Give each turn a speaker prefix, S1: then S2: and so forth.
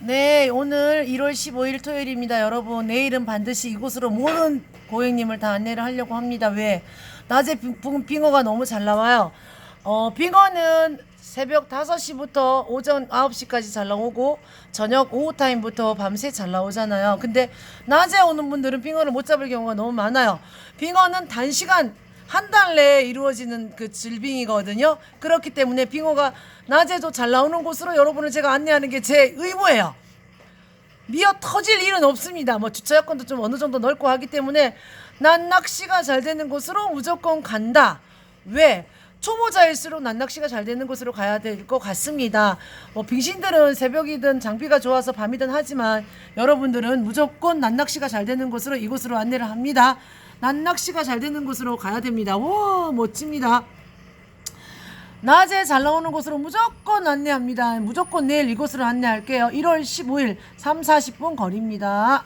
S1: 네, 오늘 1월 15일 토요일입니다. 여러분, 내일은 반드시 이곳으로 모든 고객님을 다 안내를 하려고 합니다. 왜? 낮에 빙- 빙- 빙어가 너무 잘 나와요. 어, 빙어는 새벽 5시부터 오전 9시까지 잘 나오고 저녁 오후 타임부터 밤새 잘 나오잖아요. 근데 낮에 오는 분들은 빙어를 못 잡을 경우가 너무 많아요. 빙어는 단시간 한 달 내에 이루어지는 그 질빙이거든요. 그렇기 때문에 빙어가 낮에도 잘 나오는 곳으로 여러분을 제가 안내하는 게 제 의무예요. 미어 터질 일은 없습니다. 뭐 주차 여건도 좀 어느 정도 넓고 하기 때문에 난 낚시가 잘 되는 곳으로 무조건 간다. 왜? 초보자일수록 난 낚시가 잘 되는 곳으로 가야 될 것 같습니다. 뭐 빙신들은 새벽이든 장비가 좋아서 밤이든 하지만 여러분들은 무조건 난 낚시가 잘 되는 곳으로 이곳으로 안내를 합니다. 난 낚시가 잘 되는 곳으로 가야 됩니다. 와 멋집니다. 낮에 잘 나오는 곳으로 무조건 안내합니다. 무조건 내일 이곳으로 안내할게요. 1월 15일 3, 40분 거리입니다.